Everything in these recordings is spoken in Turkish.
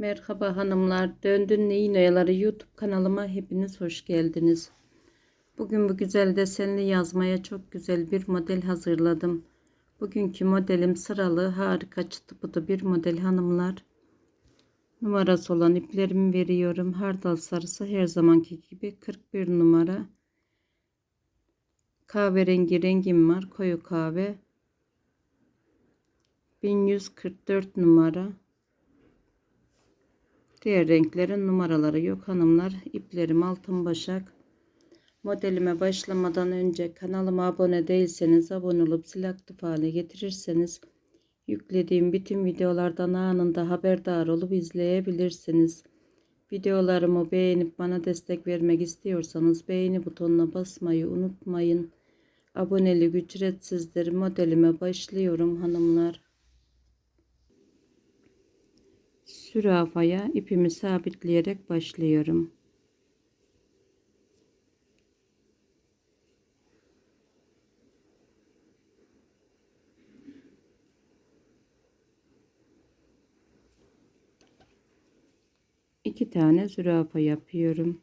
Merhaba hanımlar. Döndün Neyin Oyaları YouTube kanalıma hepiniz hoş geldiniz. Bugün bu güzel desenli yazmaya çok güzel bir model hazırladım. Bugünkü modelim sıralı harika çıtı pıtı bir model hanımlar. Numarası olan iplerimi veriyorum. Hardal sarısı her zamanki gibi 41 numara. Kahverengi rengim var. Koyu kahve. 1144 numara. Diğer renklerin numaraları yok hanımlar. İplerim altın başak. Modelime başlamadan önce kanalıma abone değilseniz abone olup zil aktif hale getirirseniz yüklediğim bütün videolardan anında haberdar olup izleyebilirsiniz. Videolarımı beğenip bana destek vermek istiyorsanız beğeni butonuna basmayı unutmayın. Abonelik ücretsizdir. Modelime başlıyorum hanımlar. Sürafaya ipimi sabitleyerek başlıyorum. İki tane zürafa yapıyorum.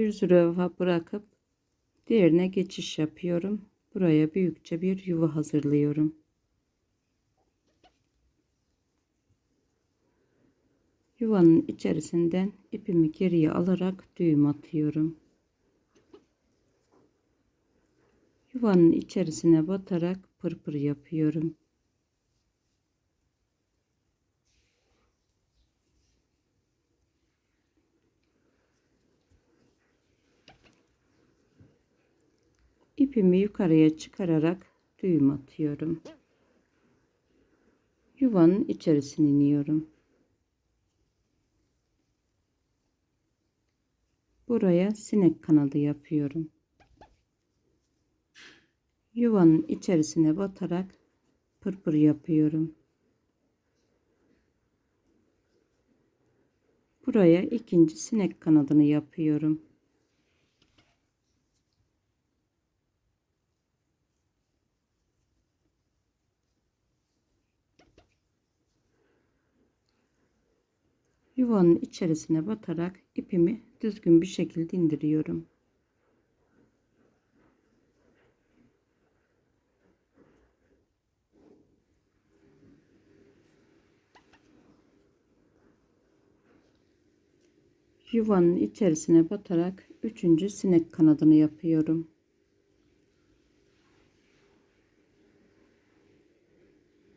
Bir zürafa bırakıp diğerine geçiş yapıyorum. Buraya büyükçe bir yuva hazırlıyorum. Yuvanın içerisinden ipimi geriye alarak düğüm atıyorum. Yuvanın içerisine batarak pırpır yapıyorum. İpimi yukarıya çıkararak düğüm atıyorum. Yuvanın içerisine iniyorum. Buraya sinek kanadı yapıyorum. Yuvanın içerisine batarak pırpır yapıyorum. Buraya ikinci sinek kanadını yapıyorum. Yuvanın içerisine batarak ipimi düzgün bir şekilde indiriyorum. Yuvanın içerisine batarak üçüncü sinek kanadını yapıyorum.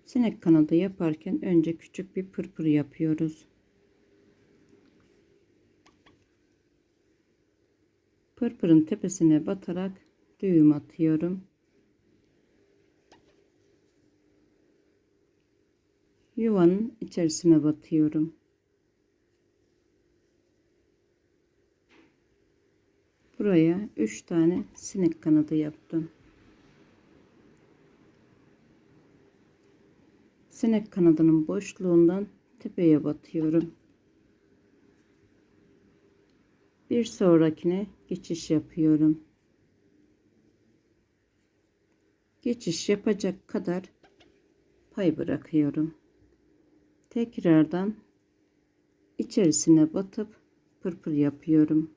Sinek kanadı yaparken önce küçük bir pırpır yapıyoruz. Pırpırın tepesine batarak düğüm atıyorum. Yuvanın içerisine batıyorum. Buraya 3 tane sinek kanadı yaptım. Sinek kanadının boşluğundan tepeye batıyorum. bir sonrakine geçiş yapıyorum. Geçiş yapacak kadar pay bırakıyorum. Tekrardan içerisine batıp pırpır yapıyorum.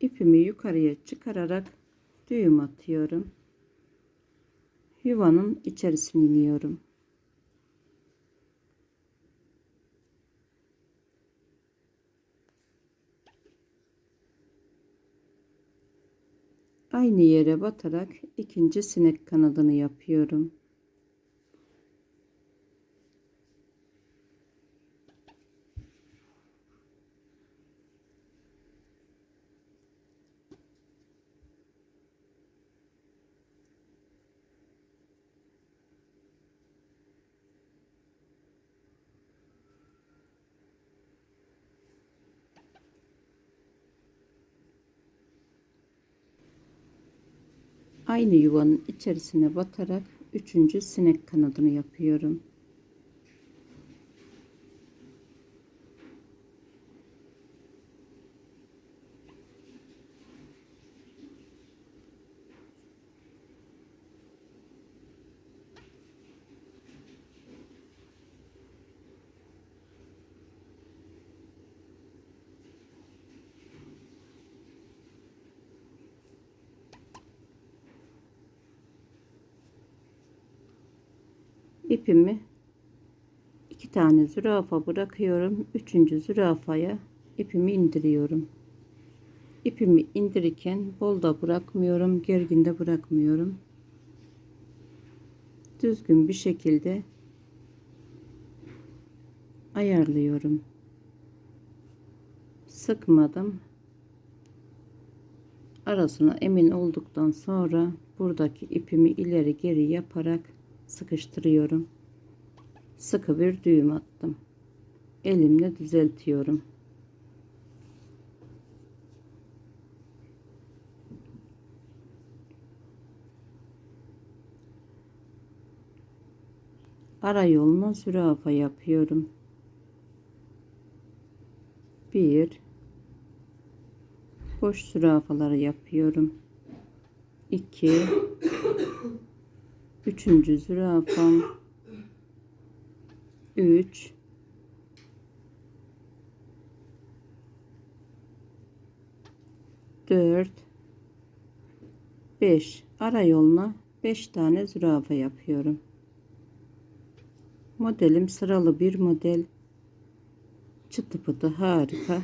İpimi yukarıya çıkararak düğüm atıyorum. Yuvanın içerisine iniyorum. Aynı yere batarak ikinci sinek kanadını yapıyorum. Aynı yuvanın içerisine batarak üçüncü sinek kanadını yapıyorum. İpimi iki tane zürafa bırakıyorum. Üçüncü zürafaya ipimi indiriyorum. İpimi indirirken bol da bırakmıyorum, gergin de bırakmıyorum. Düzgün bir şekilde ayarlıyorum. Sıkmadım. Arasına emin olduktan sonra buradaki ipimi ileri geri yaparak sıkıştırıyorum. Sıkı bir düğüm attım. Elimle düzeltiyorum. Ara yoluna zürafa yapıyorum. Bir boş zürafaları yapıyorum. 2 Üçüncü zürafam. Üç. Dört. Beş. Ara yoluna beş tane zürafa yapıyorum. Modelim sıralı bir model. Çıtı pıtı harika.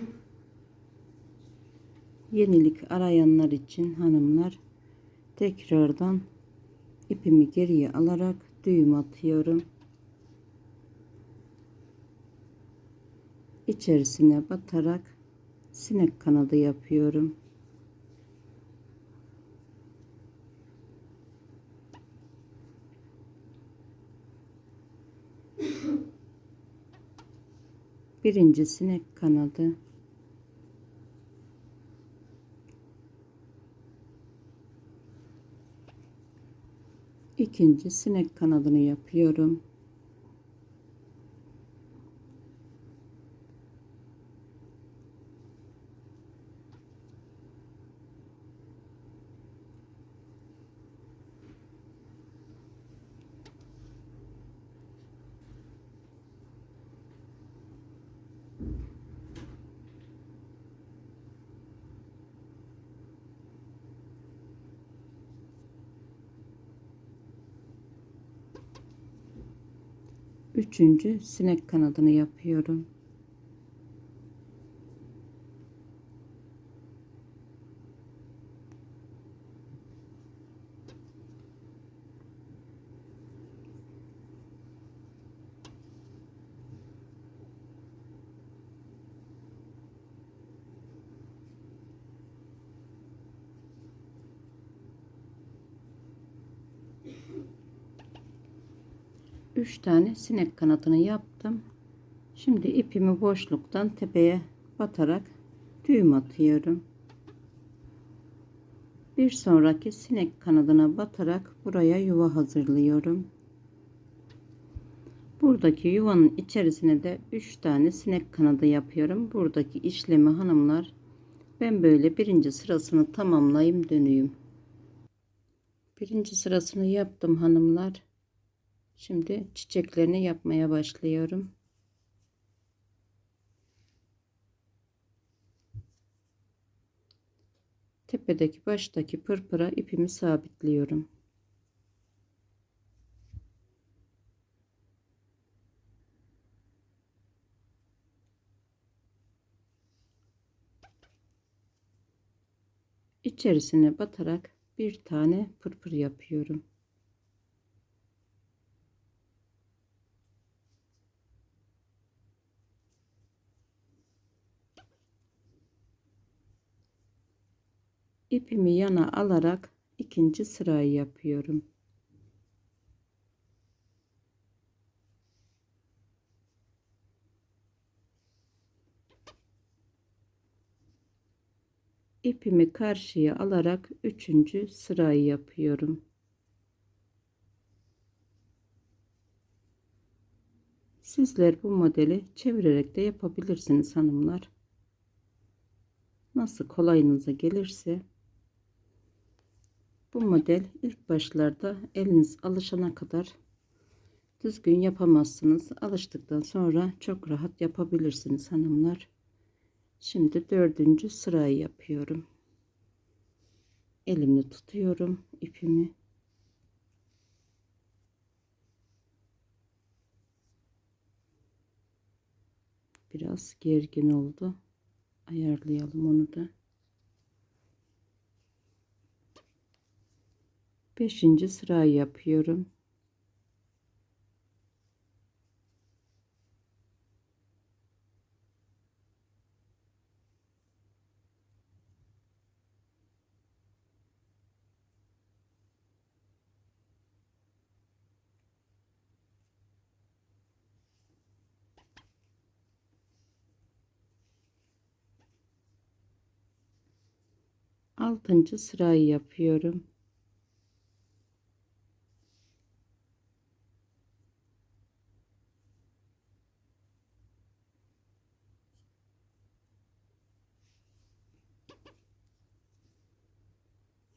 Yenilik arayanlar için hanımlar tekrardan ipimi geriye alarak düğüm atıyorum. İçerisine batarak sinek kanadı yapıyorum. Birinci sinek kanadı ikinci sinek kanadını yapıyorum. Üçüncü sinek kanadını yapıyorum. Üç tane sinek kanadını yaptım. Şimdi ipimi boşluktan tepeye batarak düğüm atıyorum. Bir sonraki sinek kanadına batarak buraya yuva hazırlıyorum. Buradaki yuvanın içerisine de 3 tane sinek kanadı yapıyorum. Buradaki işlemi hanımlar ben böyle birinci sırasını tamamlayayım dönüyüm. Birinci sırasını yaptım hanımlar. Şimdi çiçeklerini yapmaya başlıyorum. Tepedeki baştaki pırpıra ipimi sabitliyorum. İçerisine batarak bir tane pırpır yapıyorum. İpimi yana alarak ikinci sırayı yapıyorum. ipimi karşıya alarak üçüncü sırayı yapıyorum. Sizler bu modeli çevirerek de yapabilirsiniz hanımlar. Nasıl kolayınıza gelirse bu model ilk başlarda eliniz alışana kadar düzgün yapamazsınız. Alıştıktan sonra çok rahat yapabilirsiniz hanımlar. Şimdi dördüncü sırayı yapıyorum. Elimle tutuyorum ipimi. Biraz gergin oldu. Ayarlayalım onu da. Beşinci sırayı yapıyorum. Altıncı sırayı yapıyorum.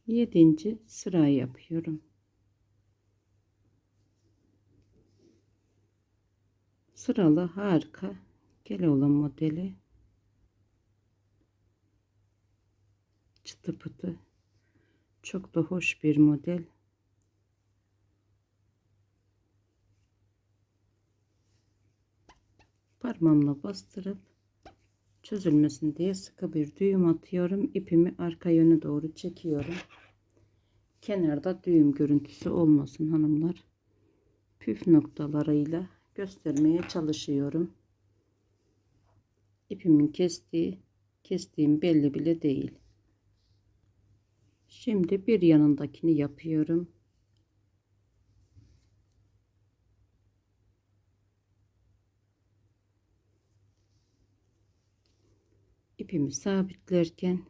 Yedinci sırayı yapıyorum. Sıralı harika olan modeli. Çıtı pıtı. Çok da hoş bir model. Parmağımla bastırıp çözülmesin diye sıkı bir düğüm atıyorum. İpimi arka yöne doğru çekiyorum. Kenarda düğüm görüntüsü olmasın hanımlar. Püf noktalarıyla göstermeye çalışıyorum. İpimin kestiği kestiğim belli bile değil. Şimdi bir yanındakini yapıyorum. İpimi sabitlerken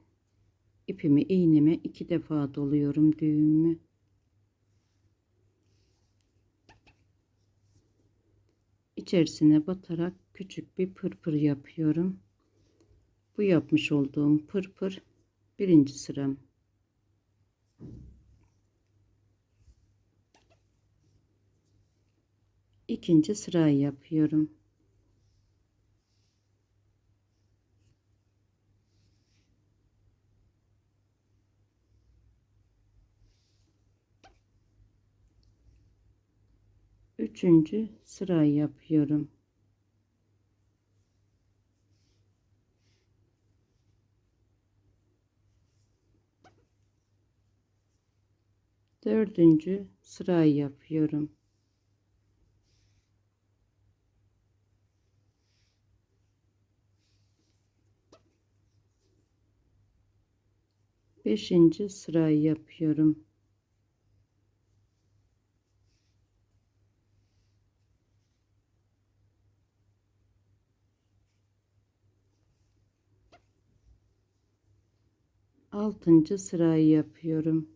ipimi iğneme iki defa doluyorum düğümü. İçerisine batarak küçük bir pırpır yapıyorum. Bu yapmış olduğum pırpır birinci sıram. ikinci sırayı yapıyorum. Üçüncü sırayı yapıyorum. Dördüncü sırayı yapıyorum. Beşinci sırayı yapıyorum. Altıncı sırayı yapıyorum.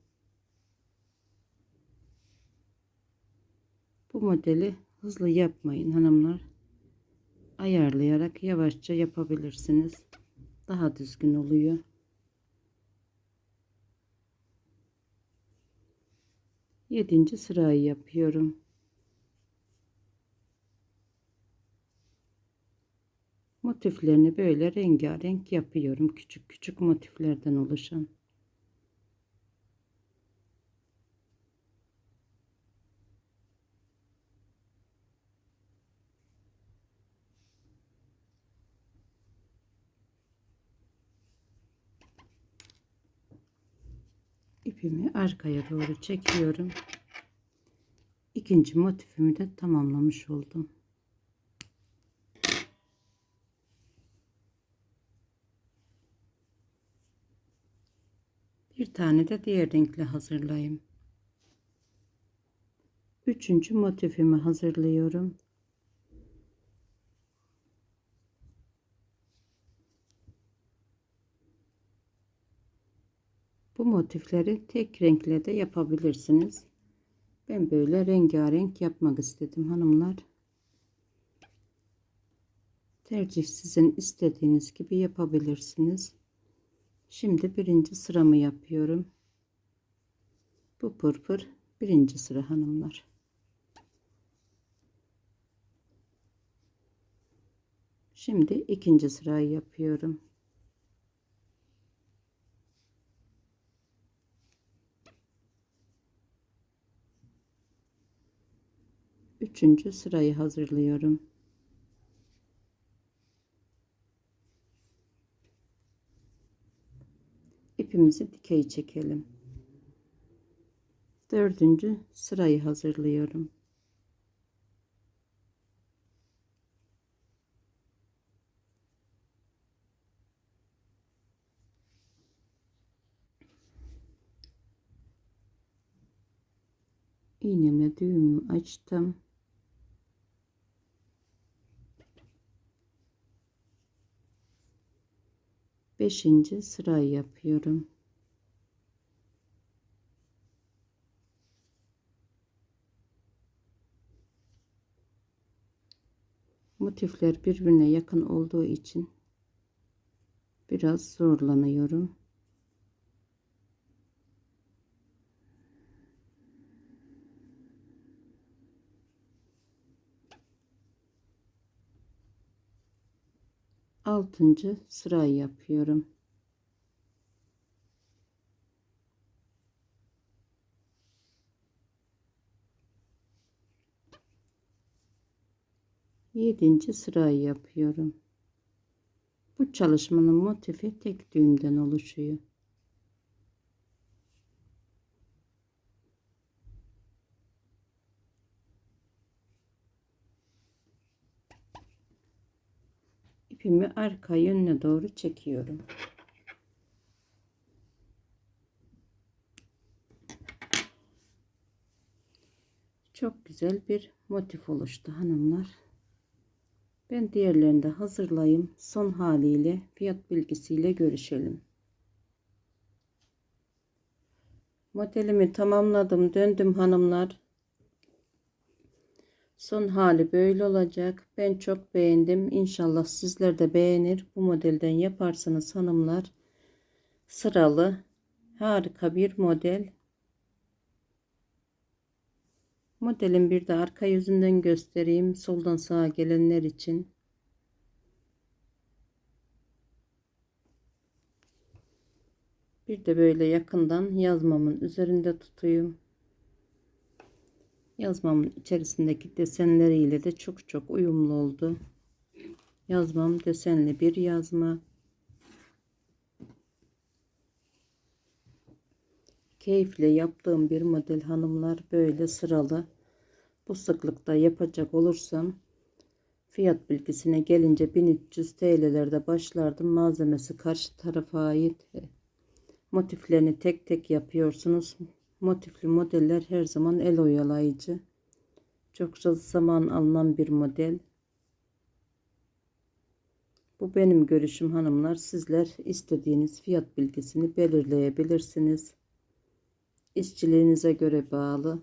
Bu modeli hızlı yapmayın hanımlar. Ayarlayarak yavaşça yapabilirsiniz. Daha düzgün oluyor. Yedinci sırayı yapıyorum. Motiflerini böyle rengarenk yapıyorum. Küçük küçük motiflerden oluşan. ipimi arkaya doğru çekiyorum. İkinci motifimi de tamamlamış oldum. Bir tane de diğer renkle hazırlayayım. Üçüncü motifimi hazırlıyorum. Bu motifleri tek renkle de yapabilirsiniz. Ben böyle rengarenk yapmak istedim hanımlar. Tercih sizin istediğiniz gibi yapabilirsiniz. Şimdi birinci sıramı yapıyorum. Bu pırpır birinci sıra hanımlar. Şimdi ikinci sırayı yapıyorum. Üçüncü sırayı hazırlıyorum. İpimizi dikey çekelim. Dördüncü sırayı hazırlıyorum. iğnemle düğümü açtım. Beşinci sırayı yapıyorum. Motifler birbirine yakın olduğu için biraz zorlanıyorum. Altıncı sırayı yapıyorum. Yedinci sırayı yapıyorum. Bu çalışmanın motifi tek düğümden oluşuyor. İpimi arka yönüne doğru çekiyorum. Çok güzel bir motif oluştu hanımlar. Ben diğerlerini de hazırlayayım. Son haliyle fiyat bilgisiyle görüşelim. Modelimi tamamladım. Döndüm hanımlar. Son hali böyle olacak. Ben çok beğendim. İnşallah sizler de beğenir. Bu modelden yaparsınız hanımlar. Sıralı. Harika bir model. Modelin bir de arka yüzünden göstereyim. Soldan sağa gelenler için. Bir de böyle yakından yazmamın üzerinde tutayım. Yazmamın içerisindeki desenleriyle de çok çok uyumlu oldu. Yazmam desenli bir yazma. Keyifle yaptığım bir model hanımlar böyle sıralı. Bu sıklıkta yapacak olursam fiyat bilgisine gelince 1300 TL'lerde başlardım. Malzemesi karşı tarafa ait. Motiflerini tek tek yapıyorsunuz motifli modeller her zaman el oyalayıcı. Çokça zaman alınan bir model. Bu benim görüşüm hanımlar. Sizler istediğiniz fiyat bilgisini belirleyebilirsiniz. İşçiliğinize göre bağlı.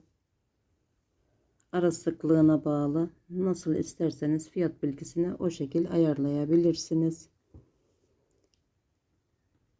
Ara sıklığına bağlı. Nasıl isterseniz fiyat bilgisini o şekil ayarlayabilirsiniz.